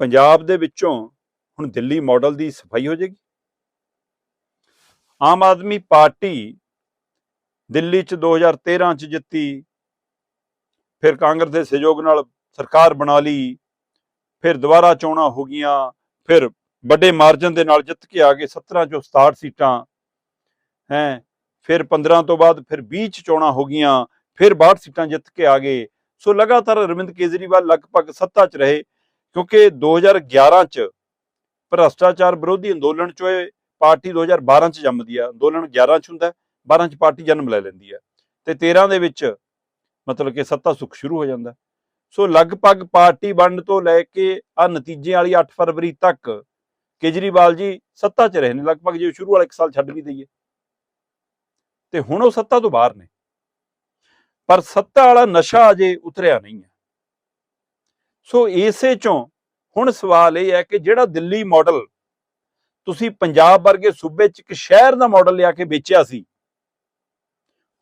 ਪੰਜਾਬ ਦੇ ਵਿੱਚੋਂ ਹੁਣ ਦਿੱਲੀ ਮਾਡਲ ਦੀ ਸਫ਼ਾਈ ਹੋ ਜਾਏਗੀ। ਆਮ ਆਦਮੀ ਪਾਰਟੀ ਦਿੱਲੀ ਚ 2013 ਚ ਜਿੱਤੀ, ਫਿਰ ਕਾਂਗਰਸ ਦੇ ਸਹਿਯੋਗ ਨਾਲ ਸਰਕਾਰ ਬਣਾ ਲਈ, ਫਿਰ ਦੁਬਾਰਾ ਚੋਣਾਂ ਹੋ ਗਈਆਂ, ਫਿਰ ਵੱਡੇ ਮਾਰਜਨ ਦੇ ਨਾਲ ਜਿੱਤ ਕੇ ਆ ਗਏ 17 ਚੋਂ 67 ਸੀਟਾਂ, ਹੈ, ਫਿਰ 15 ਤੋਂ ਬਾਅਦ ਫਿਰ 20 ਚ ਚੋਣਾਂ ਹੋ ਗਈਆਂ, ਫਿਰ 62 ਸੀਟਾਂ ਜਿੱਤ ਕੇ ਆ ਗਏ। ਸੋ ਲਗਾਤਾਰ ਅਰਵਿੰਦ ਕੇਜਰੀਵਾਲ ਲਗਭਗ ਸੱਤਾ 'ਚ ਰਹੇ ਕਿਉਂਕਿ 2011 ਚ ਭ੍ਰਸ਼ਟਾਚਾਰ ਵਿਰੋਧੀ ਅੰਦੋਲਨ 'ਚ ਇਹ ਪਾਰਟੀ 2012 ਚ ਜੰਮਦੀ ਆ। ਅੰਦੋਲਨ 11 ਚ ਹੁੰਦਾ ਹੈ, 12 ਚ ਪਾਰਟੀ ਜਨਮ ਲੈ ਲੈਂਦੀ ਹੈ ਤੇ 13 ਦੇ ਵਿੱਚ ਮਤਲਬ ਕਿ ਸੱਤਾ ਸੁੱਖ ਸ਼ੁਰੂ ਹੋ ਜਾਂਦਾ। ਸੋ ਲਗਭਗ ਪਾਰਟੀ ਵੰਡ ਤੋਂ ਲੈ ਕੇ ਆ ਨਤੀਜੇ ਵਾਲੀ 8 ਫਰਵਰੀ ਤੱਕ ਕੇਜਰੀਵਾਲ ਜੀ ਸੱਤਾ 'ਚ ਰਹੇ ਨੇ। ਲਗਭਗ ਜੇ ਸ਼ੁਰੂ ਵਾਲਾ ਇੱਕ ਸਾਲ ਛੱਡ ਵੀ ਦਈਏ। ਤੇ ਹੁਣ ਉਹ ਸੱਤਾ ਤੋਂ ਬਾਹਰ ਨੇ। ਪਰ ਸੱਤਾ ਵਾਲਾ ਨਸ਼ਾ ਅਜੇ ਉਤਰਿਆ ਨਹੀਂ ਹੈ ਸੋ ਇਸੇ ਚੋਂ ਹੁਣ ਸਵਾਲ ਇਹ ਹੈ ਕਿ ਜਿਹੜਾ ਦਿੱਲੀ ਮਾਡਲ ਤੁਸੀਂ ਪੰਜਾਬ ਵਰਗੇ ਸੂਬੇ 'ਚ ਇੱਕ ਸ਼ਹਿਰ ਦਾ ਮਾਡਲ ਲਿਆ ਕੇ ਵੇਚਿਆ ਸੀ,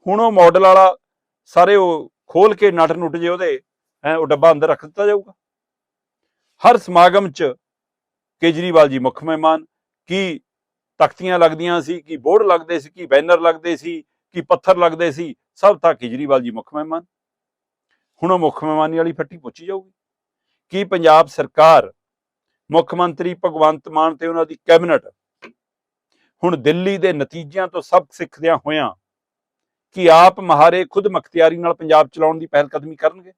ਹੁਣ ਉਹ ਮਾਡਲ ਵਾਲਾ ਸਾਰੇ ਉਹ ਖੋਲ ਕੇ ਨਟ ਨੁੱਟ ਜੇ ਉਹਦੇ, ਹੈ, ਉਹ ਡੱਬਾ ਅੰਦਰ ਰੱਖ ਦਿੱਤਾ ਜਾਊਗਾ। ਹਰ ਸਮਾਗਮ 'ਚ ਕੇਜਰੀਵਾਲ ਜੀ ਮੁੱਖ ਮਹਿਮਾਨ, ਕੀ ਤਖਤੀਆਂ ਲੱਗਦੀਆਂ ਸੀ, ਕੀ ਬੋਰਡ ਲੱਗਦੇ ਸੀ, ਕੀ ਬੈਨਰ ਲੱਗਦੇ ਸੀ, ਕੀ ਪੱਥਰ ਲੱਗਦੇ ਸੀ, ਸਭ ਤਾਂ ਕੇਜਰੀਵਾਲ ਜੀ ਮੁੱਖ ਮਹਿਮਾਨ। ਹੁਣ ਉਹ ਮੁੱਖ ਮਹਿਮਾਨੀ ਵਾਲੀ ਫੱਟੀ ਪੁੱਛੀ ਜਾਊਗੀ। ਕੀ ਪੰਜਾਬ ਸਰਕਾਰ, ਮੁੱਖ ਮੰਤਰੀ ਭਗਵੰਤ ਮਾਨ ਤੇ ਉਹਨਾਂ ਦੀ ਕੈਬਨਿਟ ਹੁਣ ਦਿੱਲੀ ਦੇ ਨਤੀਜਿਆਂ ਤੋਂ ਸਬਕ ਸਿੱਖਦਿਆਂ ਹੋਇਆਂ ਕਿ ਆਪ ਮਹਾਰੇ ਖੁਦ ਮਖਤਿਆਰੀ ਨਾਲ ਪੰਜਾਬ ਚਲਾਉਣ ਦੀ ਪਹਿਲ ਕਦਮੀ ਕਰਨਗੇ?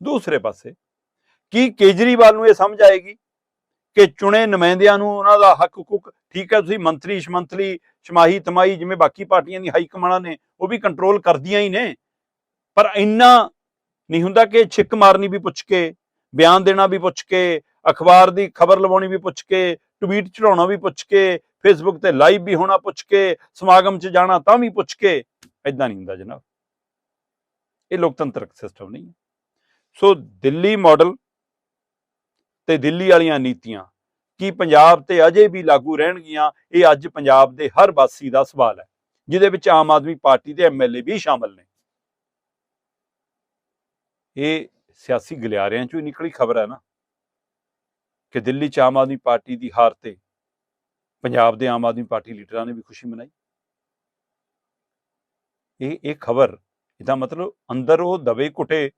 ਦੂਸਰੇ ਪਾਸੇ, ਕੀ ਕੇਜਰੀਵਾਲ ਨੂੰ ਇਹ ਸਮਝ ਆਏਗੀ ਕਿ ਚੁਣੇ ਨੁਮਾਇੰਦਿਆਂ ਨੂੰ ਉਹਨਾਂ ਦਾ ਹੱਕ ਹੁਕੂਕ ਠੀਕ ਹੈ, ਤੁਸੀਂ ਮੰਤਰੀ ਸ਼ਮੰਤਰੀ ਸ਼ਮਾਹੀ ਤਮਾਈ ਜਿਵੇਂ ਬਾਕੀ ਪਾਰਟੀਆਂ ਦੀ ਹਾਈ ਕਮਾਂਡਾਂ ਨੇ ਉਹ ਵੀ ਕੰਟਰੋਲ ਕਰਦੀਆਂ ਹੀ ਨੇ, ਪਰ ਇੰਨਾ ਨਹੀਂ ਹੁੰਦਾ ਕਿ ਛਿੱਕ ਮਾਰਨੀ ਵੀ ਪੁੱਛ ਕੇ, ਬਿਆਨ ਦੇਣਾ ਵੀ ਪੁੱਛ ਕੇ, ਅਖਬਾਰ ਦੀ ਖਬਰ ਲਵਾਉਣੀ ਵੀ ਪੁੱਛ ਕੇ ਟਵੀਟ ਚੜਾਉਣਾ ਵੀ ਪੁੱਛ ਕੇ ਫੇਸਬੁੱਕ ਤੇ ਲਾਈਵ ਵੀ ਹੋਣਾ ਪੁੱਛ ਕੇ, ਸਮਾਗਮ 'ਚ ਜਾਣਾ ਤਾਂ ਵੀ ਪੁੱਛ ਕੇ ਐਦਾਂ ਨਹੀਂ ਹੁੰਦਾ ਜਨਾਬ। ਇਹ ਲੋਕਤੰਤਰਕ ਸਿਸਟਮ ਨਹੀਂ ਹੈ। ਸੋ ਦਿੱਲੀ ਮਾਡਲ ਤੇ ਦਿੱਲੀ ਵਾਲੀਆਂ ਨੀਤੀਆਂ, ਕੀ ਪੰਜਾਬ ਤੇ ਅਜੇ ਵੀ ਲਾਗੂ ਰਹਿਣਗੀਆਂ, ਇਹ ਅੱਜ ਪੰਜਾਬ ਦੇ ਹਰ ਵਾਸੀ ਦਾ ਸਵਾਲ ਹੈ, ਜਿਹਦੇ ਵਿੱਚ ਆਮ ਆਦਮੀ ਪਾਰਟੀ ਦੇ ਐਮਐਲਏ ਵੀ ਸ਼ਾਮਲ ਨੇ। ਇਹ ਸਿਆਸੀ ਗਲਿਆਰਿਆਂ ਚੋਂ ਹੀ ਨਿਕਲੀ ਖਬਰ ਹੈ ਨਾ ਕਿ ਦਿੱਲੀ ਚ ਆਮ ਆਦਮੀ ਪਾਰਟੀ ਦੀ ਹਾਰ ਤੇ ਪੰਜਾਬ ਦੇ ਆਮ ਆਦਮੀ ਪਾਰਟੀ ਲੀਡਰਾਂ ਨੇ ਵੀ ਖੁਸ਼ੀ ਮਨਾਈ। ਇਹ ਇਹ ਖਬਰ, ਇਹਦਾ ਮਤਲਬ ਅੰਦਰ ਉਹ ਦਵੇ ਘੁੱਟੇ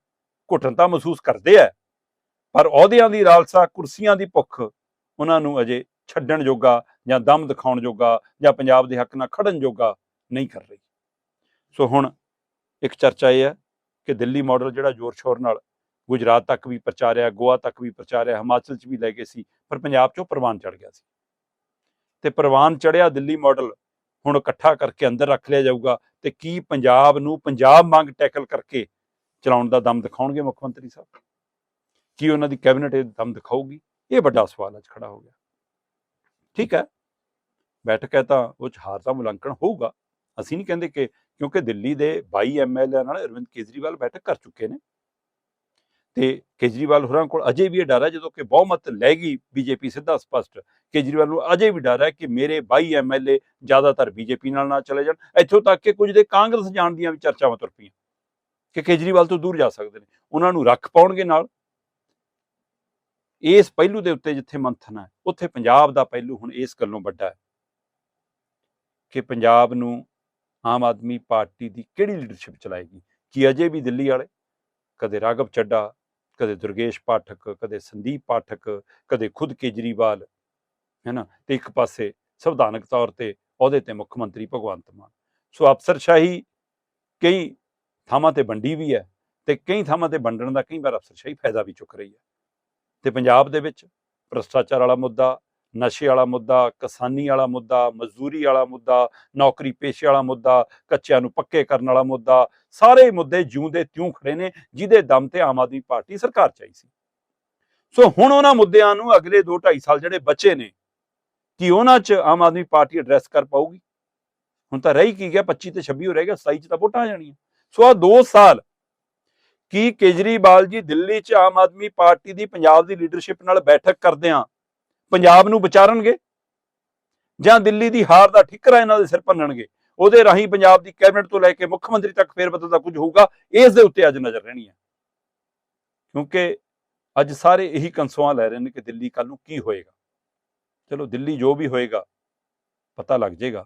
ਘੁੱਟਣ ਤਾਂ ਮਹਿਸੂਸ ਕਰਦੇ ਆ, ਪਰ ਅਹੁਦਿਆਂ ਦੀ ਰਾਲਸਾ, ਕੁਰਸੀਆਂ ਦੀ ਭੁੱਖ ਉਹਨਾਂ ਨੂੰ ਅਜੇ ਛੱਡਣ ਜੋਗਾ ਜਾਂ ਦਮ ਦਿਖਾਉਣ ਜੋਗਾ ਜਾਂ ਪੰਜਾਬ ਦੇ ਹੱਕ ਨਾਲ ਖੜਨ ਜੋਗਾ ਨਹੀਂ ਕਰ ਰਹੀ। ਸੋ ਹੁਣ ਇੱਕ ਚਰਚਾ ਇਹ ਹੈ ਕਿ ਦਿੱਲੀ ਮਾਡਲ ਜਿਹੜਾ ਜ਼ੋਰ ਸ਼ੋਰ ਨਾਲ ਗੁਜਰਾਤ ਤੱਕ ਵੀ ਪ੍ਰਚਾਰਿਆ ਗੋਆ ਤੱਕ ਵੀ ਪ੍ਰਚਾਰਿਆ ਹਿਮਾਚਲ 'ਚ ਵੀ ਲੈ ਗਏ ਸੀ, ਪਰ ਪੰਜਾਬ 'ਚੋਂ ਪ੍ਰਵਾਨ ਚੜ ਗਿਆ ਸੀ। ਤੇ ਪ੍ਰਵਾਨ ਚੜਿਆ ਦਿੱਲੀ ਮਾਡਲ ਹੁਣ ਇਕੱਠਾ ਕਰਕੇ ਅੰਦਰ ਰੱਖ ਲਿਆ ਜਾਊਗਾ ਤੇ ਕੀ ਪੰਜਾਬ ਨੂੰ ਪੰਜਾਬ ਮੰਗ ਟੈਕਲ ਕਰਕੇ ਚਲਾਉਣ ਦਾ ਦਮ ਦਿਖਾਉਣਗੇ ਮੁੱਖ ਮੰਤਰੀ ਸਾਹਿਬ? ਕੀ ਉਹਨਾਂ ਦੀ ਕੈਬਨਿਟ ਇਹ ਦਮ ਦਿਖਾਊਗੀ? ਇਹ ਵੱਡਾ ਸਵਾਲ ਅੱਜ ਖੜਾ ਹੋ ਗਿਆ। ਠੀਕ ਹੈ, ਬੈਠਕ ਹੈ ਤਾਂ ਉਹ 'ਚ ਹਾਰ ਦਾ ਮੁਲਾਂਕਣ ਹੋਊਗਾ। ਅਸੀਂ ਨਹੀਂ ਕਹਿੰਦੇ ਕਿ ਕਿਉਂਕਿ ਦਿੱਲੀ ਦੇ 22 ਐਮਐਲਏ ਨਾਲ ਅਰਵਿੰਦ ਕੇਜਰੀਵਾਲ ਬੈਠਕ ਕਰ ਚੁੱਕੇ ਨੇ। ਤੇ ਕੇਜਰੀਵਾਲ ਹੋਰਾਂ ਕੋਲ ਅਜੇ ਵੀ ਇਹ ਡਰ ਹੈ, ਜਦੋਂ ਕਿ ਬਹੁਮਤ ਲੈ ਗਈ ਬੀਜੇਪੀ ਸਿੱਧਾ ਸਪਸ਼ਟ, ਕੇਜਰੀਵਾਲ ਨੂੰ ਅਜੇ ਵੀ ਡਰ ਹੈ ਕਿ ਮੇਰੇ 22 ਐਮਐਲਏ ਜ਼ਿਆਦਾਤਰ ਬੀਜੇਪੀ ਨਾਲ ਨਾ ਚਲੇ ਜਾਣ। ਇੱਥੋਂ ਤੱਕ ਕਿ ਕੁਝ ਦੇ ਕਾਂਗਰਸ ਜਾਣ ਦੀਆਂ ਵੀ ਚਰਚਾਵਾਂ ਤੁਰ ਪਈਆਂ ਕਿ ਕੇਜਰੀਵਾਲ ਤੋਂ ਦੂਰ ਜਾ ਸਕਦੇ ਨੇ। ਉਹਨਾਂ ਨੂੰ ਰੱਖ ਪਾਉਣਗੇ ਨਾਲ। ਇਸ ਪਹਿਲੂ ਦੇ ਉੱਤੇ ਜਿੱਥੇ ਮੰਥਨ ਹੈ, ਉੱਥੇ ਪੰਜਾਬ ਦਾ ਪਹਿਲੂ ਹੁਣ ਇਸ ਗੱਲੋਂ ਵੱਡਾ ਹੈ ਕਿ ਪੰਜਾਬ ਨੂੰ ਆਮ ਆਦਮੀ ਪਾਰਟੀ ਦੀ ਕਿਹੜੀ ਲੀਡਰਸ਼ਿਪ ਚਲਾਏਗੀ? ਕੀ ਅਜੇ ਵੀ ਦਿੱਲੀ ਵਾਲੇ? ਕਦੇ ਰਾਘਵ ਚੱਡਾ, ਕਦੇ ਦੁਰਗੇਸ਼ ਪਾਠਕ, ਕਦੇ ਸੰਦੀਪ ਪਾਠਕ, ਕਦੇ ਖੁਦ ਕੇਜਰੀਵਾਲ, ਹੈ ਨਾ? ਤੇ ਇੱਕ ਪਾਸੇ ਸੰਵਿਧਾਨਕ ਤੌਰ ਤੇ ਅਹੁਦੇ ਤੇ ਮੁੱਖ ਮੰਤਰੀ ਭਗਵੰਤ ਮਾਨ। ਸੋ ਅਫਸਰਸ਼ਾਹੀ ਕਈ ਥਾਵਾਂ ਤੇ ਵੰਡੀ ਵੀ ਹੈ ਤੇ ਕਈ ਥਾਵਾਂ ਤੇ ਵੰਡਣ ਦਾ ਕਈ ਵਾਰ ਅਫਸਰਸ਼ਾਹੀ ਫਾਇਦਾ ਵੀ ਚੁੱਕ ਰਹੀ ਹੈ। ਤੇ ਪੰਜਾਬ ਦੇ ਵਿੱਚ ਭ੍ਰਸ਼ਟਾਚਾਰ ਵਾਲਾ ਮੁੱਦਾ ਨਸ਼ੇ ਵਾਲਾ ਮੁੱਦਾ, ਕਿਸਾਨੀ ਵਾਲਾ ਮੁੱਦਾ, ਮਜ਼ਦੂਰੀ ਵਾਲਾ ਮੁੱਦਾ, ਨੌਕਰੀ ਪੇਸ਼ੇ ਵਾਲਾ ਮੁੱਦਾ, ਕੱਚਿਆਂ ਨੂੰ ਪੱਕੇ ਕਰਨ ਵਾਲਾ ਮੁੱਦਾ, ਸਾਰੇ ਮੁੱਦੇ ਜਿਉਂਦੇ ਤਿਉਂ ਖੜੇ ਨੇ, ਜਿਹਦੇ ਦਮ ਤੇ ਆਮ ਆਦਮੀ ਪਾਰਟੀ ਸਰਕਾਰ ਚਾਹੀ ਸੀ। ਸੋ ਹੁਣ ਉਹਨਾਂ ਮੁੱਦਿਆਂ ਨੂੰ ਅਗਲੇ 2 2.5 ਸਾਲ ਜਿਹੜੇ ਬਚੇ ਨੇ, ਕਿ ਉਹਨਾਂ 'ਚ ਆਮ ਆਦਮੀ ਪਾਰਟੀ ਐਡਰੈਸ ਕਰ ਪਾਊਗੀ? ਹੁਣ ਤਾਂ ਰਹੀ ਕੀ ਗਿਆ 25 ਤੇ 26 ਹੋ ਰਹੇਗਾ 27 'ਚ ਤਾਂ ਵੋਟਾਂ ਆ ਜਾਣੀਆਂ। ਸੋ ਆ 2 ਸਾਲ ਕੀ ਕੇਜਰੀਵਾਲ ਜੀ ਦਿੱਲੀ 'ਚ ਆਮ ਆਦਮੀ ਪਾਰਟੀ ਦੀ ਪੰਜਾਬ ਦੀ ਲੀਡਰਸ਼ਿਪ ਨਾਲ ਬੈਠਕ ਕਰਦਿਆਂ ਪੰਜਾਬ ਨੂੰ ਵਿਚਾਰਨਗੇ ਜਾਂ ਦਿੱਲੀ ਦੀ ਹਾਰ ਦਾ ਠਿਕਰਾ ਇਹਨਾਂ ਦੇ ਸਿਰ ਭੰਨਣਗੇ, ਉਹਦੇ ਰਾਹੀਂ ਪੰਜਾਬ ਦੀ ਕੈਬਨਿਟ ਤੋਂ ਲੈ ਕੇ ਮੁੱਖ ਮੰਤਰੀ ਤੱਕ ਫੇਰ ਬਦਲ ਦਾ ਕੁਝ ਹੋਊਗਾ, ਇਸ ਦੇ ਉੱਤੇ ਅੱਜ ਨਜ਼ਰ ਰਹਿਣੀ ਹੈ ਕਿਉਂਕਿ ਅੱਜ ਸਾਰੇ ਇਹੀ ਕੰਸੋਆਂ ਲੈ ਰਹੇ ਨੇ ਕਿ ਦਿੱਲੀ ਕੱਲ ਨੂੰ ਕੀ ਹੋਏਗਾ। ਚਲੋ ਦਿੱਲੀ ਜੋ ਵੀ ਹੋਏਗਾ, ਪਤਾ ਲੱਗ ਜਾਏਗਾ